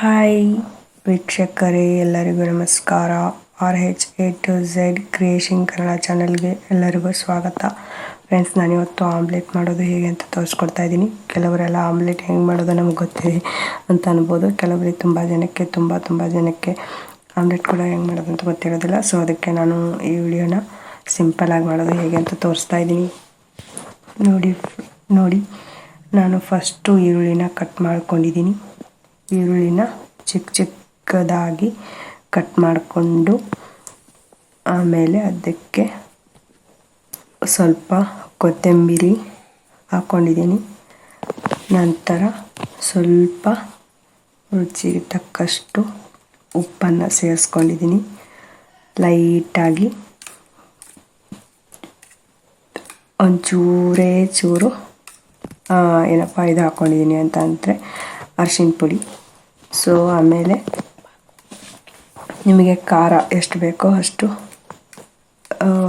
Hi ವೀಕ್ಷಕರೇ, ಎಲ್ಲರಿಗೂ ನಮಸ್ಕಾರ. R H A to Z creation Kannada ಚಾನಲ್ಗೆ ಎಲ್ಲರಿಗೂ ಸ್ವಾಗತ. ಫ್ರೆಂಡ್ಸ್ ನಾನಿವತ್ತು ಆಮ್ಲೆಟ್ ಮಾಡೋದು ಹೇಗೆ ಅಂತ ತೋರಿಸ್ಕೊಡ್ತಾ ಇದ್ದೀನಿ. ಕೆಲವರೆಲ್ಲ ಆಮ್ಲೆಟ್ ಹೆಂಗೆ ಮಾಡೋದು ನಮ್ಗೆ ಗೊತ್ತಿದೆ ಅಂತ ಅನ್ಬೋದು. ಕೆಲವರಿಗೆ ತುಂಬ ಜನಕ್ಕೆ, ತುಂಬ ತುಂಬ ಜನಕ್ಕೆ ಆಮ್ಲೆಟ್ ಕೂಡ ಹೆಂಗೆ ಮಾಡೋದು ಅಂತ ಗೊತ್ತಿರೋದಿಲ್ಲ. ಸೊ ಅದಕ್ಕೆ ನಾನು ಈ ವಿಡಿಯೋನ ಸಿಂಪಲಾಗಿ ಮಾಡೋದು ಹೇಗೆ ಅಂತ ತೋರಿಸ್ತಾ ಇದ್ದೀನಿ. ನೋಡಿ ನೋಡಿ. ನಾನು ಫಸ್ಟು ಈರುಳ್ಳಿನ ಕಟ್ ಮಾಡ್ಕೊಂಡಿದ್ದೀನಿ. ಈರುಳ್ಳಿನ ಚಿಕ್ಕ ಚಿಕ್ಕದಾಗಿ ಕಟ್ ಮಾಡಿಕೊಂಡು ಆಮೇಲೆ ಅದಕ್ಕೆ ಸ್ವಲ್ಪ ಕೊತ್ತಂಬರಿ ಹಾಕ್ಕೊಂಡಿದ್ದೀನಿ ನಂತರ ಸ್ವಲ್ಪ ರುಚಿಗೆ ತಕ್ಕಷ್ಟು ಉಪ್ಪನ್ನು ಸೇರಿಸ್ಕೊಂಡಿದ್ದೀನಿ. ಲೈಟಾಗಿ ಒಂಚೂರೇ ಚೂರು ಏನಪ್ಪ, ಇದು ಹಾಕ್ಕೊಂಡಿದ್ದೀನಿ ಅಂತ ಅಂದರೆ ಅರ್ಶಿಣ ಪುಡಿ. ಸೊ ಆಮೇಲೆ ನಿಮಗೆ ಖಾರ ಎಷ್ಟು ಬೇಕೋ ಅಷ್ಟು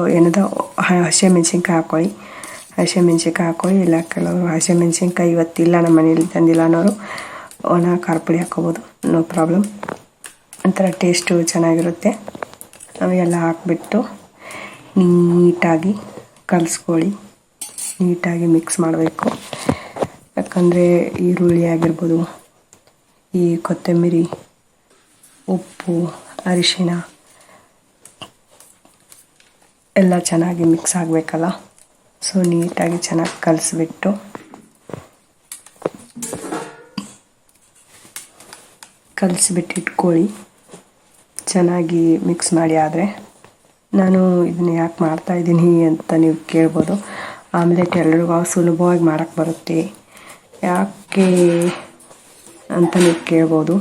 ಏನದ, ಹಸಿಮೆಣ್ಸಿನ್ಕಾಯಿ ಹಾಕೊಳ್ಳಿ. ಹಸಿಮೆಣ್ಸಿನ್ಕಾಯಿ ಹಾಕೊಳ್ಳಿ. ಇಲ್ಲ, ಕೆಲವರು ಹಸಿಮೆಣ್ಸಿನ್ಕಾಯಿ ಇವತ್ತಿಲ್ಲ, ನಮ್ಮ ಮನೇಲಿ ತಂದಿಲ್ಲ ಅನ್ನೋರು, ಒಣ ಖಾರ ಪುಡಿ ಹಾಕ್ಕೋಬೋದು. ನೋ ಪ್ರಾಬ್ಲಮ್ ಒಂಥರ ಟೇಸ್ಟು ಚೆನ್ನಾಗಿರುತ್ತೆ. ಅವೆಲ್ಲ ಹಾಕ್ಬಿಟ್ಟು ನೀಟಾಗಿ ಕಲಿಸ್ಕೊಳ್ಳಿ. ನೀಟಾಗಿ ಮಿಕ್ಸ್ ಮಾಡಬೇಕು. ಯಾಕಂದರೆ ಈರುಳ್ಳಿ ಆಗಿರ್ಬೋದು ಈ ಕೊತ್ತಂಬರಿ, ಉಪ್ಪು, ಅರಿಶಿಣ ಎಲ್ಲ ಚೆನ್ನಾಗಿ ಮಿಕ್ಸ್ ಆಗಬೇಕಲ್ಲ? ಸೊ ನೀಟಾಗಿ ಚೆನ್ನಾಗಿ ಕಲಿಸ್ಬಿಟ್ಟು ಕಲಿಸ್ಬಿಟ್ಟು ಇಟ್ಕೊಳ್ಳಿ. ಚೆನ್ನಾಗಿ ಮಿಕ್ಸ್ ಮಾಡಿ ಆದರೆ ನಾನು ಇದನ್ನ ಯಾಕೆ ಮಾಡ್ತಾಯಿದ್ದೀನಿ ಅಂತ ನೀವು ಕೇಳ್ಬೋದು. ಆಮ್ಲೆಟ್ ಎಲ್ರಿಗೂ ಸುಲಭವಾಗಿ ಮಾಡೋಕ್ಕೆ ಬರುತ್ತೆ. ಯಾಕೆ ಅಂತ ನೀವು ಕೇಳ್ಬೋದು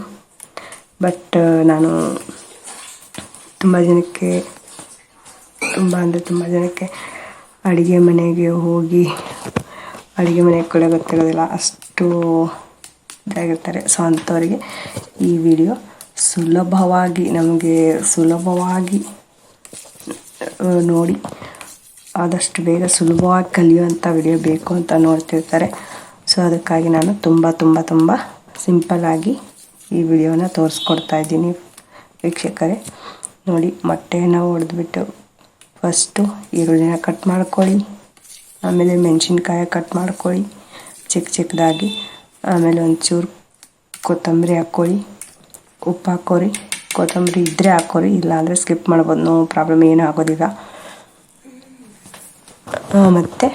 ಬಟ್ ನಾನು ತುಂಬ ಜನಕ್ಕೆ, ತುಂಬ ಅಂದರೆ ತುಂಬ ಜನಕ್ಕೆ ಅಡುಗೆ ಮನೆಗೆ ಹೋಗಿ, ಅಡುಗೆ ಮನೆ ಕೂಡ ಗೊತ್ತಿರೋದಿಲ್ಲ ಅಷ್ಟು ಇದಾಗಿರ್ತಾರೆ. ಸೊ ಅಂಥವರಿಗೆ ಈ ವಿಡಿಯೋ ಸುಲಭವಾಗಿ, ನಮಗೆ ಸುಲಭವಾಗಿ ನೋಡಿ, ಆದಷ್ಟು ಬೇಗ ಸುಲಭವಾಗಿ ಕಲಿಯುವಂಥ ವಿಡಿಯೋ ಬೇಕು ಅಂತ ನೋಡ್ತಿರ್ತಾರೆ. ಸೊ ಅದಕ್ಕಾಗಿ ನಾನು ತುಂಬ ತುಂಬ ತುಂಬ ಸಿಂಪಲ್ಲಾಗಿ ಈ ವಿಡಿಯೋನ ತೋರಿಸ್ಕೊಡ್ತಾ ಇದ್ದೀನಿ ವೀಕ್ಷಕರೇ. ನೋಡಿ ಮೊಟ್ಟೆಯನ್ನು ಹೊಡೆದ್ಬಿಟ್ಟು ಫಸ್ಟು ಈರುಳ್ಳಿನ ಕಟ್ ಮಾಡ್ಕೊಳ್ಳಿ. ಆಮೇಲೆ ಮೆಣಸಿನ್ಕಾಯಿ ಕಟ್ ಮಾಡ್ಕೊಳ್ಳಿ. ಚಿಕ್ಕ ಚಿಕ್ಕದಾಗಿ ಆಮೇಲೆ ಒಂಚೂರು ಕೊತ್ತಂಬರಿ ಹಾಕ್ಕೊಳ್ಳಿ. ಉಪ್ಪು ಹಾಕೋರಿ ಕೊತ್ತಂಬರಿ ಇದ್ದರೆ ಹಾಕೋರಿ ಇಲ್ಲಾಂದರೆ ಸ್ಕಿಪ್ ಮಾಡ್ಬೋದು. ನೋ ಪ್ರಾಬ್ಲಮ್ ಏನೂ ಆಗೋದಿಲ್ಲ. ಮತ್ತು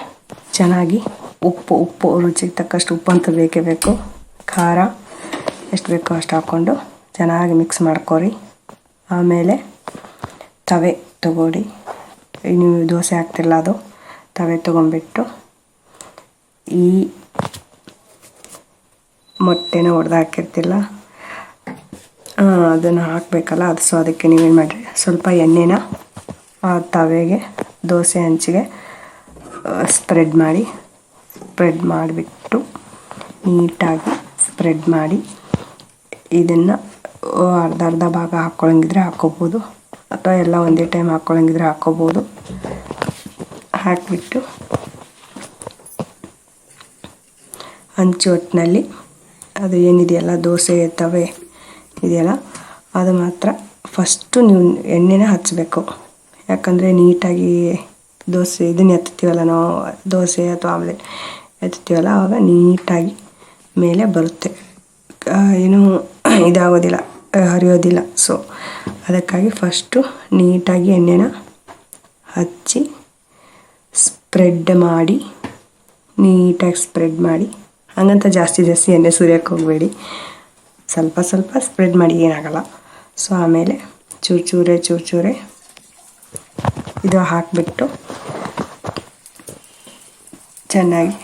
ಚೆನ್ನಾಗಿ ಉಪ್ಪು ಉಪ್ಪು ರುಚಿಗೆ ತಕ್ಕಷ್ಟು ಉಪ್ಪು ಅಂತ ಬೇಕೇ ಬೇಕು. ಖಾರ. ಎಷ್ಟು ಬೇಕೋ ಅಷ್ಟು ಹಾಕ್ಕೊಂಡು ಚೆನ್ನಾಗಿ ಮಿಕ್ಸ್ ಮಾಡ್ಕೊರಿ. ಆಮೇಲೆ ತವೆ ತಗೊಳ್ಳಿ. ನೀವು ದೋಸೆ ಹಾಕ್ತಿಲ್ಲ ಅದು. ತವೆ ತೊಗೊಂಡ್ಬಿಟ್ಟು ಈ ಮೊಟ್ಟೆನ ಹೊಡೆದು ಹಾಕಿರ್ತಿಲ್ಲ. ಅದನ್ನು ಹಾಕಬೇಕಲ್ಲ, ಅದು ಸೊ ಅದಕ್ಕೆ ನೀವೇನು ಮಾಡಿರಿ? ಸ್ವಲ್ಪ ಎಣ್ಣೆನ ಆ ತವೆಗೆ, ದೋಸೆ ಹಂಚಿಗೆ ಸ್ಪ್ರೆಡ್ ಮಾಡಿ ಸ್ಪ್ರೆಡ್ ಮಾಡಿಬಿಟ್ಟು ನೀಟಾಗಿ ಸ್ಪ್ರೆಡ್ ಮಾಡಿ ಇದನ್ನು ಅರ್ಧ ಅರ್ಧ ಭಾಗ ಹಾಕ್ಕೊಳಂಗಿದ್ರೆ ಹಾಕ್ಕೋಬೋದು ಅಥವಾ ಎಲ್ಲ ಒಂದೇ ಟೈಮ್ ಹಾಕ್ಕೊಳಂಗಿದ್ರೆ ಹಾಕ್ಕೋಬೋದು ಹಾಕಿಬಿಟ್ಟು ಹಂಚು ಒಟ್ಟಿನಲ್ಲಿ ಅದು ಏನಿದೆಯಲ್ಲ, ದೋಸೆ, ತವೆ ಇದೆಯಲ್ಲ, ಅದು ಮಾತ್ರ ಫಸ್ಟು ನೀವು ಎಣ್ಣೆನ ಹಚ್ಚಬೇಕು ಯಾಕಂದರೆ ನೀಟಾಗಿ ದೋಸೆ, ಇದನ್ನ ಎತ್ತೀವಲ್ಲ ನಾವು, ದೋಸೆ ಅಥವಾ ಆಮ್ಲೆಟ್ ಎತ್ತೀವಲ್ಲ ಆವಾಗ ನೀಟಾಗಿ ಮೇಲೆ ಬರುತ್ತೆ ಏನು ಇದಾಗೋದಿಲ್ಲ ಹರಿಯೋದಿಲ್ಲ. ಸೊ ಅದಕ್ಕಾಗಿ ಫಸ್ಟು ನೀಟಾಗಿ ಎಣ್ಣೆನ ಹಚ್ಚಿ ಸ್ಪ್ರೆಡ್ ಮಾಡಿ, ನೀಟಾಗಿ ಸ್ಪ್ರೆಡ್ ಮಾಡಿ, ಹಂಗಂತ ಜಾಸ್ತಿ ಜಾಸ್ತಿ ಎಣ್ಣೆ ಸುರಿಯೋಕ್ಕೆ ಹೋಗಬೇಡಿ. ಸ್ವಲ್ಪ ಸ್ವಲ್ಪ ಸ್ಪ್ರೆಡ್ ಮಾಡಿ, ಏನಾಗಲ್ಲ. ಸೊ ಆಮೇಲೆ ಚೂರು ಚೂರೆ ಚೂರು ಚೂರೆ ಇದು ಹಾಕಿಬಿಟ್ಟು ಚೆನ್ನಾಗಿ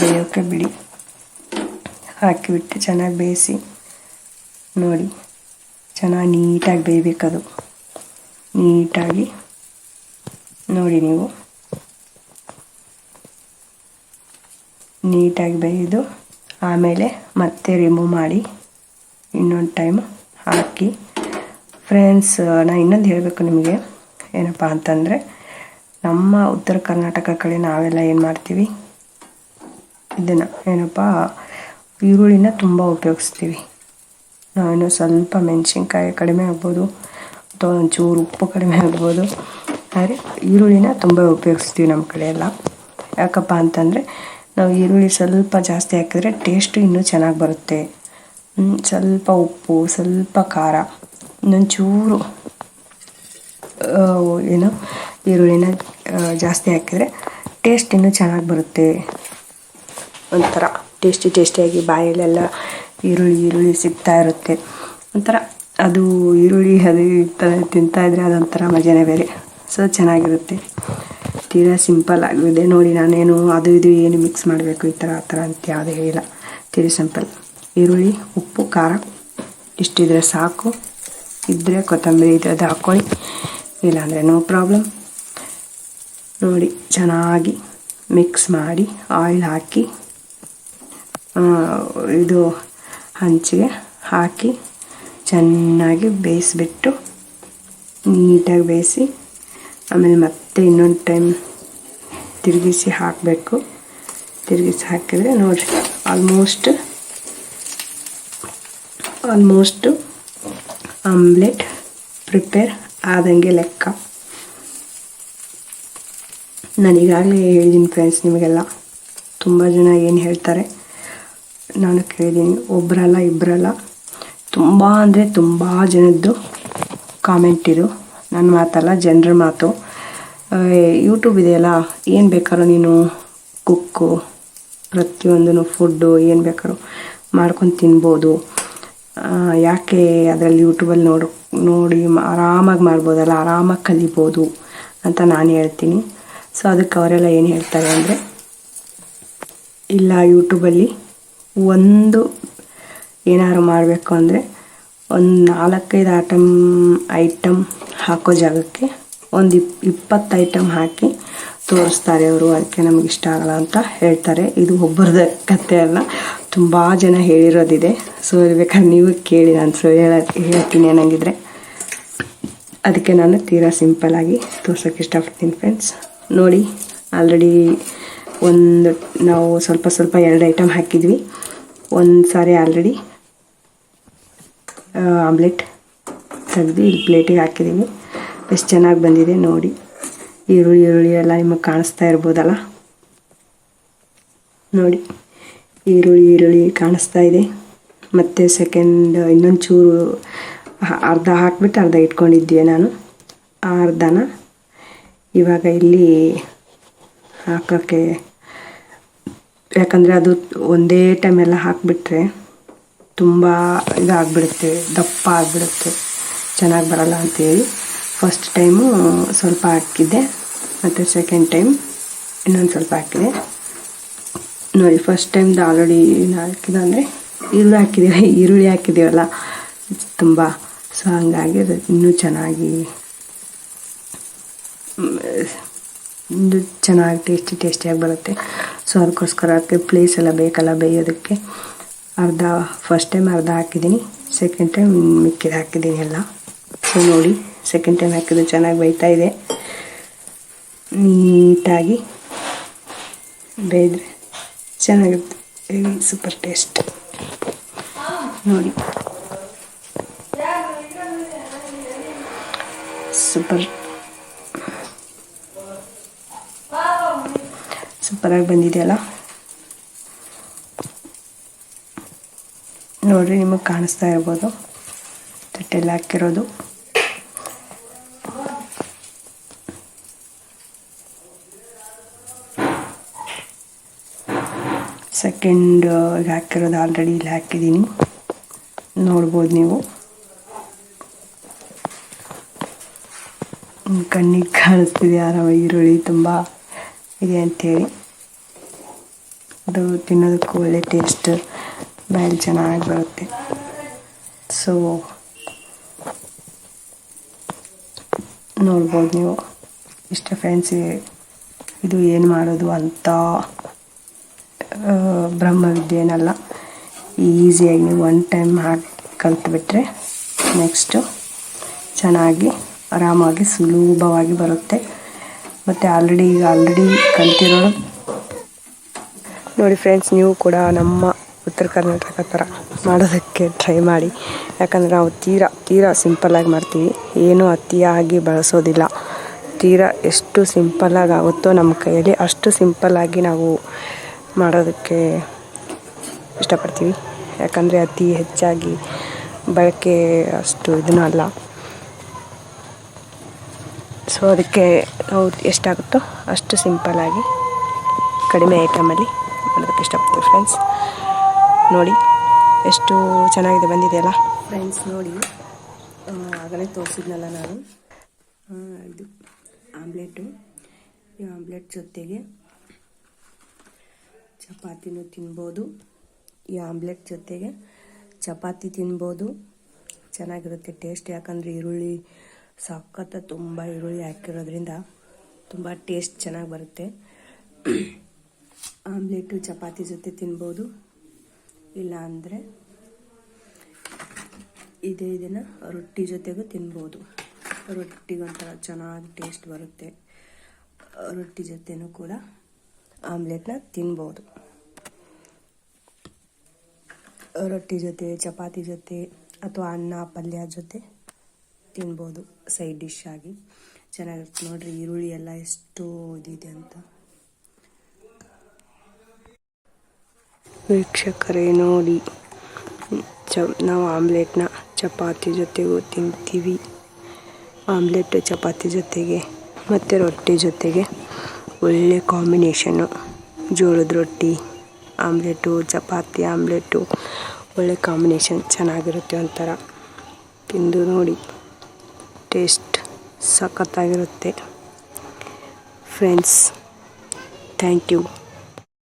ಬೇಯೋಕ್ಕೆ ಬಿಡಿ. ಹಾಕಿಬಿಟ್ಟು ಚೆನ್ನಾಗಿ ಬೇಯಿಸಿ ನೋಡಿ. ಚೆನ್ನಾಗಿ ನೀಟಾಗಿ ಬೇಯಬೇಕದು. ನೀಟಾಗಿ ನೋಡಿ ನೀವು. ನೀಟಾಗಿ ಬೇಯ್ದು ಆಮೇಲೆ ಮತ್ತೆ ರಿಮೂವ್ ಮಾಡಿ ಇನ್ನೊಂದು ಟೈಮ್ ಹಾಕಿ. ಫ್ರೆಂಡ್ಸ್ ನಾನು ಇನ್ನೊಂದು ಹೇಳಬೇಕು ನಿಮಗೆ. ಏನಪ್ಪ ಅಂತಂದರೆ, ನಮ್ಮ ಉತ್ತರ ಕರ್ನಾಟಕ ಕಡೆ ನಾವೆಲ್ಲ ಏನು ಮಾಡ್ತೀವಿ? ಇದನ್ನು ಏನಪ್ಪ ಈರುಳ್ಳಿನ ತುಂಬ ಉಪಯೋಗಿಸ್ತೀವಿ. ನಾನು ಸ್ವಲ್ಪ ಮೆಣಸಿನ್ಕಾಯಿ ಕಡಿಮೆ ಆಗ್ಬೋದು, ಅಥವಾ ಒಂಚೂರು ಉಪ್ಪು ಕಡಿಮೆ ಆಗ್ಬೋದು. ಆದರೆ ಈರುಳ್ಳಿನ ತುಂಬ ಉಪಯೋಗಿಸ್ತೀವಿ ನಮ್ಮ ಕಡೆ ಎಲ್ಲ. ಯಾಕಪ್ಪ ಅಂತಂದರೆ, ನಾವು ಈರುಳ್ಳಿ ಸ್ವಲ್ಪ ಜಾಸ್ತಿ ಹಾಕಿದ್ರೆ ಟೇಸ್ಟು ಇನ್ನೂ ಚೆನ್ನಾಗಿ ಬರುತ್ತೆ. ಸ್ವಲ್ಪ ಉಪ್ಪು, ಸ್ವಲ್ಪ ಖಾರ, ಇನ್ನೊಂಚೂರು ಏನು, ಈರುಳ್ಳಿನ ಜಾಸ್ತಿ ಹಾಕಿದರೆ ಟೇಸ್ಟ್ ಇನ್ನೂ ಚೆನ್ನಾಗಿ ಬರುತ್ತೆ. ಒಂಥರ. ಟೇಸ್ಟಿ ಟೇಸ್ಟಿಯಾಗಿ ಬಾಯಲ್ಲೆಲ್ಲ ಈರುಳ್ಳಿ ಈರುಳ್ಳಿ ಸಿಗ್ತಾ ಇರುತ್ತೆ. ಒಂಥರ ಅದು ಈರುಳ್ಳಿ ಅದು ತಿಂತಾ ಇದ್ದರೆ ಅದೊಂಥರ ಮಜಾನೇ ಬೇರೆ. ಸೊ ಚೆನ್ನಾಗಿರುತ್ತೆ. ತೀರಾ ಸಿಂಪಲ್ ಆಗಿದೆ. ನೋಡಿ, ನಾನೇನು ಅದು ಇದು ಏನು ಮಿಕ್ಸ್ ಮಾಡಬೇಕು ಈ ಥರ ಆ ಥರ ಅಂತ ಯಾವುದೇ ಹೇಳಿಲ್ಲ. ತೀರಾ ಸಿಂಪಲ್. ಈರುಳ್ಳಿ, ಉಪ್ಪು, ಖಾರ, ಇಷ್ಟಿದ್ರೆ ಸಾಕು. ಇದ್ದರೆ ಕೊತ್ತಂಬರಿ ಇದ್ರದ್ದು ಹಾಕ್ಕೊಳ್ಳಿ. ಇಲ್ಲಾಂದರೆ ನೋ ಪ್ರಾಬ್ಲಮ್ ನೋಡಿ, ಚೆನ್ನಾಗಿ ಮಿಕ್ಸ್ ಮಾಡಿ ಆಯಿಲ್ ಹಾಕಿ ಇದು ಹಂಚಿಗೆ ಹಾಕಿ ಚೆನ್ನಾಗಿ ಬೇಯಿಸ್ಬಿಟ್ಟು ನೀಟಾಗಿ ಬೇಯಿಸಿ, ಆಮೇಲೆ ಮತ್ತೆ ಇನ್ನೊಂದು ಟೈಮ್ ತಿರುಗಿಸಿ ಹಾಕಬೇಕು. ತಿರುಗಿಸಿ ಹಾಕಿದರೆ ನೋಡಿರಿ ಆಲ್ಮೋಸ್ಟ್ ಆಲ್ಮೋಸ್ಟು ಆಮ್ಲೆಟ್ ಪ್ರಿಪೇರ್ ಆದಂಗೆ ಲೆಕ್ಕ. ನಾನು ಈಗಾಗಲೇ ಹೇಳಿದ್ದೀನಿ ಫ್ರೆಂಡ್ಸ್ ನಿಮಗೆಲ್ಲ. ತುಂಬ ಜನ ಏನು ಹೇಳ್ತಾರೆ ನಾನು ಕೇಳಿದ್ದೀನಿ ಒಬ್ಬರಲ್ಲ ಇಬ್ಬರಲ್ಲ ತುಂಬ ಅಂದರೆ ತುಂಬ ಜನದ್ದು ಕಾಮೆಂಟ್ ಇದು. ನನ್ನ ಮಾತಲ್ಲ ಜನರ ಮಾತು. ಯೂಟ್ಯೂಬ್ ಇದೆಯಲ್ಲ, ಏನು ಬೇಕಾದ್ರೂ ನೀನು ಕುಕ್ಕು ಪ್ರತಿಯೊಂದೂ ಫುಡ್ಡು ಏನು ಬೇಕಾದ್ರೂ ಮಾಡ್ಕೊಂಡು ತಿನ್ಬೋದು. ಯಾಕೆ ಅದರಲ್ಲಿ ಯೂಟ್ಯೂಬಲ್ಲಿ ನೋಡು, ನೋಡಿ ಆರಾಮಾಗಿ ಮಾಡ್ಬೋದಲ್ಲ, ಆರಾಮಾಗಿ ಕಲಿಬೋದು ಅಂತ ನಾನು ಹೇಳ್ತೀನಿ. ಸೊ ಅದಕ್ಕೆ ಅವರೆಲ್ಲ ಏನು ಹೇಳ್ತಾರೆ ಅಂದರೆ, ಇಲ್ಲ ಯೂಟ್ಯೂಬಲ್ಲಿ ಒಂದು ಏನಾದ್ರು ಮಾಡಬೇಕು ಅಂದರೆ ಒಂದು ನಾಲ್ಕೈದು ಐಟಮ್ ಐಟಮ್ ಹಾಕೋ ಜಾಗಕ್ಕೆ ಒಂದು ಇಪ್, ಇಪ್ಪತ್ತು ಐಟಮ್ ಹಾಕಿ ತೋರಿಸ್ತಾರೆ ಅವರು ಅದಕ್ಕೆ ನಮ್ಗೆ ಇಷ್ಟ ಆಗಲ್ಲ ಅಂತ ಹೇಳ್ತಾರೆ. ಇದು ಒಬ್ಬರದ ಕತೆ ಅಲ್ಲ, ತುಂಬ ಜನ ಹೇಳಿರೋದಿದೆ. ಸೊ ಬೇಕಾದ್ರೆ ನೀವು ಕೇಳಿ, ನಾನು ಸೊ ಹೇಳ, ಹೇಳ್ತೀನಿ ಏನಂಗಿದ್ರೆ ಅದಕ್ಕೆ ನಾನು ತೀರಾ ಸಿಂಪಲ್ಲಾಗಿ ತೋರ್ಸೋಕ್ಕೆ ಇಷ್ಟಪಡ್ತೀನಿ ಫ್ರೆಂಡ್ಸ್ ನೋಡಿ ಆಲ್ರೆಡಿ ಒಂದು, ನಾವು ಸ್ವಲ್ಪ ಸ್ವಲ್ಪ ಎರಡು ಐಟಮ್ ಹಾಕಿದ್ವಿ. ಒಂದು ಸಾರಿ ಆಲ್ರೆಡಿ ಆಮ್ಲೆಟ್ ತೆಗೆದು ಇಲ್ಲಿ ಪ್ಲೇಟಿಗೆ ಹಾಕಿದ್ದೀವಿ ಎಷ್ಟು ಚೆನ್ನಾಗಿ ಬಂದಿದೆ ನೋಡಿ. ಈರುಳ್ಳಿ ಈರುಳ್ಳಿ ಎಲ್ಲ ನಿಮಗೆ ಕಾಣಿಸ್ತಾ ಇರ್ಬೋದಲ್ಲ? ನೋಡಿ, ಈರುಳ್ಳಿ ಈರುಳ್ಳಿ ಕಾಣಿಸ್ತಾ ಇದೆ. ಮತ್ತು ಸೆಕೆಂಡ್ ಇನ್ನೊಂದು ಚೂರು ಅರ್ಧ ಹಾಕ್ಬಿಟ್ಟು ಅರ್ಧ ಇಟ್ಕೊಂಡಿದ್ದೆ ನಾನು. ಆ ಅರ್ಧನ ಇವಾಗ ಇಲ್ಲಿ ಹಾಕೋಕ್ಕೆ ಯಾಕಂದರೆ ಅದು ಒಂದೇ ಟೈಮೆಲ್ಲ ಹಾಕಿಬಿಟ್ರೆ ತುಂಬ ಇದಾಗ್ಬಿಡುತ್ತೆ, ದಪ್ಪ ಆಗಿಬಿಡುತ್ತೆ. ಚೆನ್ನಾಗಿ ಬರಲ್ಲ ಅಂತೇಳಿ ಫಸ್ಟ್ ಟೈಮು ಸ್ವಲ್ಪ ಹಾಕಿದ್ದೆ, ಮತ್ತು ಸೆಕೆಂಡ್ ಟೈಮ್ ಇನ್ನೊಂದು ಸ್ವಲ್ಪ ಹಾಕಿದೆ. ನೋಡಿ ಫಸ್ಟ್ ಟೈಮ್ದು ಆಲ್ರೆಡಿ ಹಾಕಿದೆ ಅಂದರೆ ಈರುಳ್ಳಿ ಹಾಕಿದ್ದೀವಿ ಈರುಳ್ಳಿ ಹಾಕಿದ್ದೀವಲ್ಲ ತುಂಬ ಸೊ ಹಂಗಾಗಿ ಅದು ಇನ್ನೂ ಚೆನ್ನಾಗಿ ಇನ್ನೂ ಚೆನ್ನಾಗಿ ಟೇಸ್ಟಿ ಟೇಸ್ಟಿಯಾಗಿ ಬರುತ್ತೆ. ಸೊ ಅದಕ್ಕೋಸ್ಕರ ಅದಕ್ಕೆ ಪ್ಲೇಸ್ ಎಲ್ಲ ಬೇಕಲ್ಲ ಬೇಯೋದಕ್ಕೆ. ಅರ್ಧ ಫಸ್ಟ್ ಟೈಮ್ ಅರ್ಧ ಹಾಕಿದ್ದೀನಿ. ಸೆಕೆಂಡ್ ಟೈಮ್ ಮಿಕ್ಕಿದ ಹಾಕಿದ್ದೀನಿ ಎಲ್ಲ. ಸೊ ನೋಡಿ ಸೆಕೆಂಡ್ ಟೈಮ್ ಹಾಕಿದ್ದು ಚೆನ್ನಾಗಿ ಬೇಯ್ತಾ ಇದೆ. ನೀಟಾಗಿ ಬೇಯ್ದ್ರೆ ಚೆನ್ನಾಗಿರುತ್ತೆ. ಸೂಪರ್ ಟೇಸ್ಟ್ ನೋಡಿ. ಸೂಪರ್ ಸೂಪರಾಗಿ ಬಂದಿದೆಯಲ್ಲ? ನೋಡ್ರಿ, ನಿಮಗೆ ಕಾಣಿಸ್ತಾ ಇರ್ಬೋದು. ತಟ್ಟೆಲ್ಲ ಹಾಕಿರೋದು. ಸೆಕೆಂಡ್ ಹಾಕಿರೋದು ಆಲ್ರೆಡಿ ಇಲ್ಲಿ ಹಾಕಿದ್ದೀನಿ. ನೋಡ್ಬೋದು ನೀವು. ಕಣ್ಣಿಗೆ ಕಾಣಿಸ್ತಿದೆ ಆರಾಮ ಈರುಳ್ಳಿ ತುಂಬ ಇದೆ ಅಂಥೇಳಿ ಅದು ತಿನ್ನೋದಕ್ಕೂ ಒಳ್ಳೆ ಟೇಸ್ಟ್ ಬಾಯಲ್ಲಿ ಚೆನ್ನಾಗಿ ಬರುತ್ತೆ. ಸೊ ನೋಡ್ಬೋದು ನೀವು. ಇಷ್ಟ ಫ್ಯಾನ್ಸಿ ಇದು ಏನು ಮಾಡೋದು ಅಂತ ಬ್ರಹ್ಮವಿದ್ಯೆನಲ್ಲ. ಈಸಿಯಾಗಿ ನೀವು ಒನ್ ಟೈಮ್ ಹಾಕಿ ಕಲ್ತುಬಿಟ್ರೆ ನೆಕ್ಸ್ಟು ಚೆನ್ನಾಗಿ, ಆರಾಮಾಗಿ, ಸುಲಭವಾಗಿ ಬರುತ್ತೆ. ಮತ್ತು ಆಲ್ರೆಡಿ ಈಗ ಆಲ್ರೆಡಿ ಕಲ್ತಿರೋರು ನೋಡಿ ಫ್ರೆಂಡ್ಸ್ ನೀವು ಕೂಡ ನಮ್ಮ ಉತ್ತರ ಕರ್ನಾಟಕ ಥರ ಮಾಡೋದಕ್ಕೆ ಟ್ರೈ ಮಾಡಿ. ಯಾಕಂದರೆ ನಾವು ತೀರಾ ತೀರಾ ಸಿಂಪಲ್ಲಾಗಿ ಮಾಡ್ತೀವಿ. ಏನೂ ಅತಿಯಾಗಿ ಬಳಸೋದಿಲ್ಲ. ತೀರಾ ಎಷ್ಟು ಸಿಂಪಲ್ಲಾಗಿ ಆಗುತ್ತೋ ನಮ್ಮ ಕೈಯಲ್ಲಿ ಅಷ್ಟು ಸಿಂಪಲ್ಲಾಗಿ ನಾವು ಮಾಡೋದಕ್ಕೆ ಇಷ್ಟಪಡ್ತೀವಿ. ಯಾಕಂದರೆ ಅತಿ ಹೆಚ್ಚಾಗಿ ಬಳಕೆ ಅಷ್ಟು ಇದನ್ನೂ ಅಲ್ಲ. ಸೊ ಅದಕ್ಕೆ ನಾವು ಎಷ್ಟಾಗುತ್ತೋ ಅಷ್ಟು ಸಿಂಪಲ್ಲಾಗಿ ಕಡಿಮೆ ಐಟಮಲ್ಲಿ ಮಾಡೋದಕ್ಕೆ ಇಷ್ಟಪಡ್ತೀವಿ ಫ್ರೆಂಡ್ಸ್ ನೋಡಿ, ಎಷ್ಟು ಚೆನ್ನಾಗಿದೆ ಬಂದಿದೆಯಲ್ಲ ಫ್ರೆಂಡ್ಸ್ ನೋಡಿ ಆಗಲೇ ತೋರಿಸಿದ್ನಲ್ಲ ನಾನು. ಇದು ಆಮ್ಲೆಟು. ಈ ಆಮ್ಲೆಟ್ ಜೊತೆಗೆ ಚಪಾತಿನೂ ತಿನ್ಬೋದು. ಈ ಆಮ್ಲೆಟ್ ಜೊತೆಗೆ ಚಪಾತಿ ತಿನ್ಬೋದು. ಚೆನ್ನಾಗಿರುತ್ತೆ ಟೇಸ್ಟ್ ಯಾಕಂದರೆ ಈರುಳ್ಳಿ ಸಖತ್ತ ತುಂಬ ಈರುಳ್ಳಿ ಹಾಕಿರೋದ್ರಿಂದ ತುಂಬ ಟೇಸ್ಟ್ ಚೆನ್ನಾಗಿ ಬರುತ್ತೆ. ಆಮ್ಲೆಟು, ಚಪಾತಿ ಜೊತೆ ತಿನ್ಬೋದು. ಇಲ್ಲ ಅಂದರೆ ಇದೇ ಇದನ್ನು ರೊಟ್ಟಿ ಜೊತೆಗೂ ತಿನ್ಬೋದು. ರೊಟ್ಟಿಗೊಂಥರ ಚೆನ್ನಾಗಿ ಟೇಸ್ಟ್ ಬರುತ್ತೆ. ರೊಟ್ಟಿ ಜೊತೆನೂ ಕೂಡ ಆಮ್ಲೆಟ್ನ ತಿನ್ಬೋದು. ರೊಟ್ಟಿ ಜೊತೆ, ಚಪಾತಿ ಜೊತೆ ಅಥವಾ ಅನ್ನ, ಪಲ್ಯ ಜೊತೆ ತಿನ್ಬೋದು. ಸೈಡ್ ಡಿಶ್ ಆಗಿ. ಚೆನ್ನಾಗಿರುತ್ತೆ. ನೋಡ್ರಿ, ಈರುಳ್ಳಿ ಎಲ್ಲ ಎಷ್ಟು ಇದಿದೆ ಅಂತ. ವೀಕ್ಷಕರೇ, ನೋಡಿ. ಚ, ನಾವು ಆಮ್ಲೆಟ್ನ ಚಪಾತಿ ಜೊತೆಗೂ ತಿಂತೀವಿ. ಆಮ್ಲೆಟ್ ಚಪಾತಿ ಜೊತೆಗೆ, ಮತ್ತು ರೊಟ್ಟಿ ಜೊತೆಗೆ ಒಳ್ಳೆ ಕಾಂಬಿನೇಷನ್ನು. ಜೋಳದ ರೊಟ್ಟಿ, ಆಮ್ಲೆಟು, ಚಪಾತಿ, ಆಮ್ಲೆಟು, ಒಳ್ಳೆ ಕಾಂಬಿನೇಷನ್ ಚೆನ್ನಾಗಿರುತ್ತೆ ಒಂಥರ. ತಿಂದು ನೋಡಿ. ಟೇಸ್ಟ್ ಸಖತ್ತಾಗಿರುತ್ತೆ. Friends, thank you.